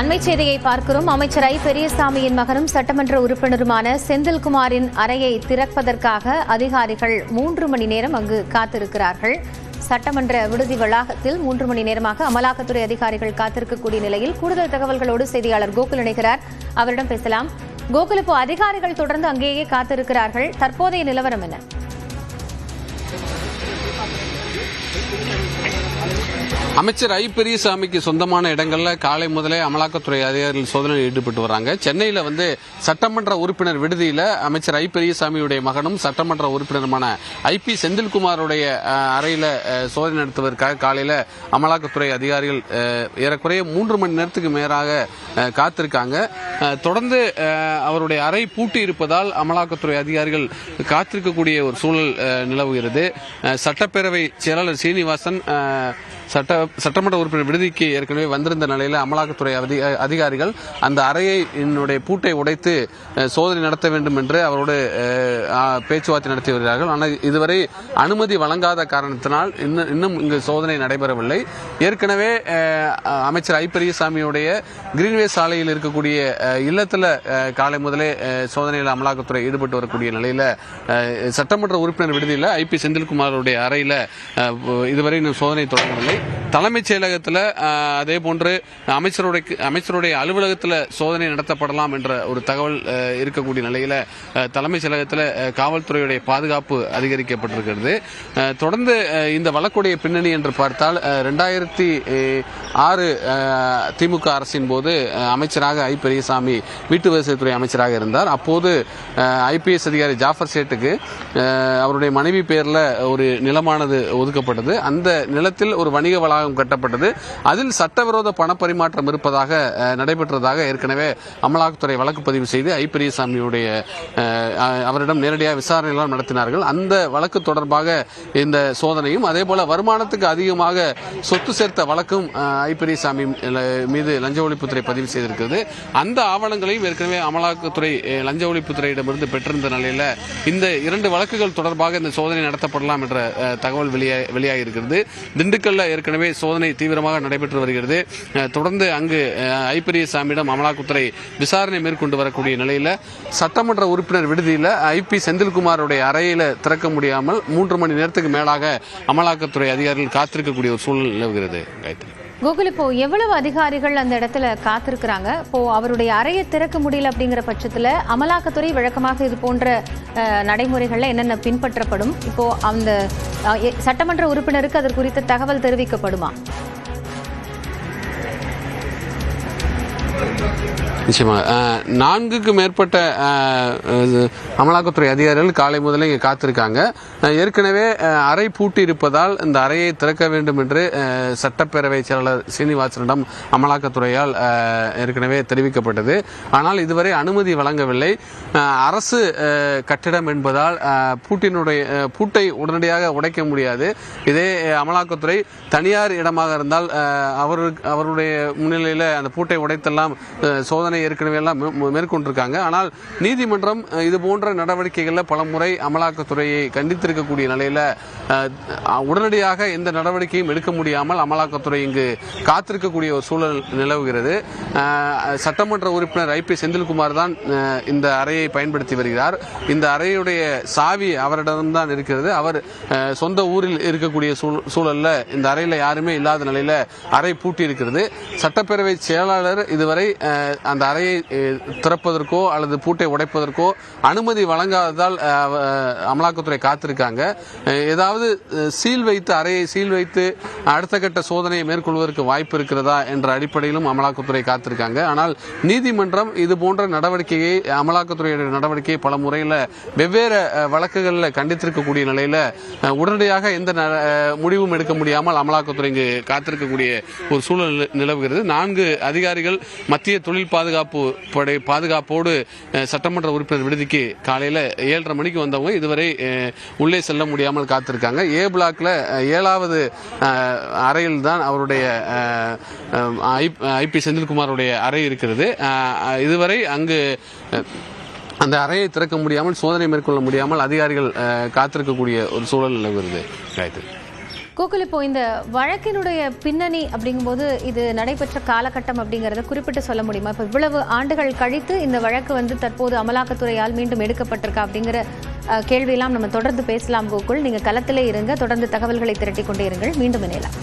அண்மைச் செய்தியை பார்க்கிறோம். அமைச்சர் ஐ பெரியசாமியின் மகனும் சட்டமன்ற உறுப்பினருமான செந்தில்குமாரின் அறையை திறப்பதற்காக அதிகாரிகள் மூன்று மணி நேரம் அங்கு காத்திருக்கிறார்கள். சட்டமன்ற விடுதி வளாகத்தில் மூன்று மணி நேரமாக அமலாக்கத்துறை அதிகாரிகள் காத்திருக்கக்கூடிய நிலையில் கூடுதல் தகவல்களோடு செய்தியாளர் கோகுல் இணைகிறார். அவரிடம் பேசலாம். கோகுல் இப்போ அதிகாரிகள் தொடர்ந்து அங்கேயே காத்திருக்கிறார்கள். தற்போதைய நிலவரம் என்ன? அமைச்சர் ஐ பெரியசாமிக்கு சொந்தமான இடங்கள்ல காலை முதலே அமலாக்கத்துறை அதிகாரிகள் சோதனையில் ஈடுபட்டு வராங்க சென்னையில வந்து சட்டமன்ற உறுப்பினர் விடுதியில அமைச்சர் ஐ பெரியசாமியுடைய மகனும் சட்டமன்ற உறுப்பினருமான ஐ பி செந்தில்குமாருடைய அறையில சோதனை நடத்துவதற்காக காலையில அமலாக்கத்துறை அதிகாரிகள் ஏறக்குறைய மூன்று மணி நேரத்துக்கு மேலாக காத்திருக்காங்க. தொடர்ந்து அவருடைய அறை பூட்டி இருப்பதால் அமலாக்கத்துறை அதிகாரிகள் காத்திருக்கக்கூடிய ஒரு சூழல் நிலவுகிறது. சட்டப்பேரவை செயலாளர் சீனிவாசன் சட்ட சட்டமன்ற உறுப்பினர் விடுதிக்கு ஏற்கனவே வந்திருந்த நிலையில் அமலாக்கத்துறை அதிகாரிகள் அந்த அறையை என்னுடைய பூட்டை உடைத்து சோதனை நடத்த வேண்டும் என்று அவரோடு பேச்சுவார்த்தை நடத்தி வருகிறார்கள். ஆனால் இதுவரை அனுமதி வழங்காத காரணத்தினால் இன்னும் இன்னும் இங்கு சோதனை நடைபெறவில்லை. ஏற்கனவே அமைச்சர் ஐ. பெரியசாமியுடைய கிரீன்வே சாலையில் இருக்கக்கூடிய இல்லத்தில் காலை முதலே சோதனையில் அமலாக்கத்துறை ஈடுபட்டு வரக்கூடிய நிலையில் சட்டமன்ற உறுப்பினர் விடுதியில் ஐ. பி. செந்தில்குமாருடைய அறையில் இதுவரை இன்னும் சோதனை தொடங்கவில்லை. தலைமைச் செயலகத்தில் அதே போன்று அமைச்சருடைய அமைச்சருடைய அலுவலகத்தில் சோதனை நடத்தப்படலாம் என்ற ஒரு தகவல் இருக்கக்கூடிய நிலையில் தலைமைச் செயலகத்தில் காவல்துறையுடைய பாதுகாப்பு அதிகரிக்கப்பட்டிருக்கிறது. தொடர்ந்து இந்த வழக்குடைய பின்னணி என்று பார்த்தால் ரெண்டாயிரத்தி ஆறு திமுக அரசின் போது அமைச்சராக ஐ. பெரியசாமி வீட்டு வசதித்துறை அமைச்சராக இருந்தார். அப்போது ஐபிஎஸ் அதிகாரி ஜாஃபர் சேட்டுக்கு அவருடைய மனைவி பேர்ல ஒரு நிலமானது ஒதுக்கப்பட்டது. அந்த நிலத்தில் ஒரு வணிக வணிக வளாகம் கட்டப்பட்டது. அதில் சட்டவிரோத பணப்பரிமாற்றம் இருப்பதாக நடைபெற்றதாக ஏற்கனவே அமலாக்கத்துறை வழக்கு பதிவு செய்து ஐ. பெரியசாமியுடைய அவரிடம் நேரடியாக விசாரணைகள் நடத்தினார்கள். அந்த வழக்கு தொடர்பாக இந்த சோதனையும் அதே போல வருமானத்துக்கு அதிகமாக சொத்து சேர்த்த வழக்கும் ஐ. பெரியசாமி மீது லஞ்ச ஒழிப்புத்துறை பதிவு செய்திருக்கிறது. அந்த ஆவணங்களையும் ஏற்கனவே அமலாக்கத்துறை லஞ்ச ஒழிப்புத்துறையிடமிருந்து பெற்றிருந்த நிலையில் இந்த இரண்டு வழக்குகள் தொடர்பாக இந்த சோதனை நடத்தப்படலாம் என்ற தகவல் வெளியா- வெளியாகி இருக்கிறது திண்டுக்கல்ல ஏற்கனவே சோதனை தீவிரமாக நடைபெற்று வருகிறது. தொடர்ந்து அங்கு அஹ், சாமியிடம் அமலாக்கத்துறை விசாரணை மேற்கொண்டு வரக்கூடிய நிலையில் சட்டமன்ற உறுப்பினர் விடுதியில ஐபி செந்தில்குமாருடைய அறையில் திறக்க முடியாமல் மூன்று மணி நேரத்துக்கு மேலாக அமலாக்கத்துறை அதிகாரிகள் காத்திருக்கக்கூடிய ஒரு சூழல் நிலவுகிறது காயத்ரி. கோகுல் இப்போ எவ்வளவு அதிகாரிகள் அந்த இடத்துல காத்திருக்கிறாங்க? இப்போ அவருடைய அறையை திறக்க முடியல அப்படிங்கிற பட்சத்துல அமலாக்கத்துறை வழக்கமாக இது போன்ற நடைமுறைகளில் நடைமுறைகள்ல என்னென்ன பின்பற்றப்படும்? இப்போ அந்த சட்டமன்ற உறுப்பினருக்கு அது குறித்த தகவல் தெரிவிக்கப்படுமா? நிச்சயமாக நான்குக்கு மேற்பட்ட இது, அமலாக்கத்துறை அதிகாரிகள் காலை முதலே இங்கே காத்திருக்காங்க. ஏற்கனவே அறை பூட்டி இருப்பதால் இந்த அறையை திறக்க வேண்டும் என்று சட்டப்பேரவை செயலாளர் சீனிவாசனிடம் அமலாக்கத்துறையால் ஏற்கனவே தெரிவிக்கப்பட்டது. ஆனால் இதுவரை அனுமதி வழங்கவில்லை. அரசு கட்டிடம் என்பதால் பூட்டினுடைய பூட்டை உடனடியாக உடைக்க முடியாது. இதே அமலாக்கத்துறை தனியார் இடமாக இருந்தால் அவர் அவருக்கு அவருடைய முன்னிலையில் அந்த பூட்டை உடைத்தெல்லாம் சோதனை ஏற்கனவே எல்லாம் மேற்கொண்டிருக்காங்க. ஆனால் நீதிமன்றம் இது போன்ற நடவடிக்கைகளில் பலமுறை அமலாக்கத்துறையை கண்டித்திருக்கக்கூடிய நிலையில் உடனடியாக எந்த நடவடிக்கையும் எடுக்க முடியாமல் அமலாக்கத்துறை இங்கு காத்திருக்கக்கூடிய ஒரு சூழல் நிலவுகிறது. சட்டமன்ற உறுப்பினர் ஐ பி செந்தில்குமார் தான் இந்த அறையை பயன்படுத்தி வருகிறார். இந்த அறையுடைய சாவி அவரிடம்தான் இருக்கிறது. அவர் சொந்த ஊரில் இருக்கக்கூடிய சூழலில் இந்த அறையில் யாருமே இல்லாத நிலையில் அறை பூட்டி இருக்கிறது சட்டப்பேரவை செயலாளர் இதுவரை அந்த அந்த அறையை திறப்பதற்கோ அல்லது பூட்டை உடைப்பதற்கோ அனுமதி வழங்காததால் அமலாக்கத்துறை காத்திருக்காங்க. ஏதாவது சீல் வைத்து அறையை சீல் வைத்து அடுத்த கட்ட சோதனையை மேற்கொள்வதற்கு வாய்ப்பு இருக்கிறதா என்ற அடிப்படையிலும் அமலாக்கத்துறை காத்திருக்காங்க. ஆனால் நீதிமன்றம் இது போன்ற நடவடிக்கையை அமலாக்கத்துறையுடைய நடவடிக்கையை பல முறையில் வெவ்வேறு வழக்குகளில் கண்டித்திருக்கக்கூடிய நிலையில் உடனடியாக எந்த ந- முடிவும் எடுக்க முடியாமல் அமலாக்கத்துறை இங்கு காத்திருக்கக்கூடிய ஒரு சூழல் நில- நிலவுகிறது. நான்கு அதிகாரிகள் மத்திய தொழில் பாதுகாப்பு பாதுகாப்பு படை பாதுகாப்போடு சட்டமன்ற உறுப்பினர் விடுதிக்கு காலையில் ஏழரை மணிக்கு வந்தவங்க இதுவரை உள்ளே செல்ல முடியாமல் காத்திருக்காங்க. ஏ பிளாக்கில் ஏழாவது அறையில் தான் அவருடைய ஐ- ஐபி செந்தில்குமாருடைய அறை இருக்கிறது. இதுவரை அங்கு அந்த அறையை திறக்க முடியாமல் சோதனை மேற்கொள்ள முடியாமல் அதிகாரிகள் காத்திருக்கக்கூடிய ஒரு சூழல் நிலவுகிறது. காயத்ரி கோகுல் இப்போ இந்த வழக்கினுடைய பின்னணி அப்படிங்கும்போது இது நடைபெற்ற காலகட்டம் அப்படிங்கறத குறிப்பிட்டு சொல்ல முடியுமா? இப்போ இவ்வளவு ஆண்டுகள் கழித்து இந்த வழக்கு வந்து தற்போது அமலாக்கத்துறையால் மீண்டும் எடுக்கப்பட்டிருக்கா அப்படிங்கிற கேள்வியெல்லாம் நம்ம தொடர்ந்து பேசலாம் கோகுல். நீங்க களத்திலே இருங்க தொடர்ந்து தகவல்களை திரட்டி கொண்டே இருங்கள். மீண்டும் இணையலாம்.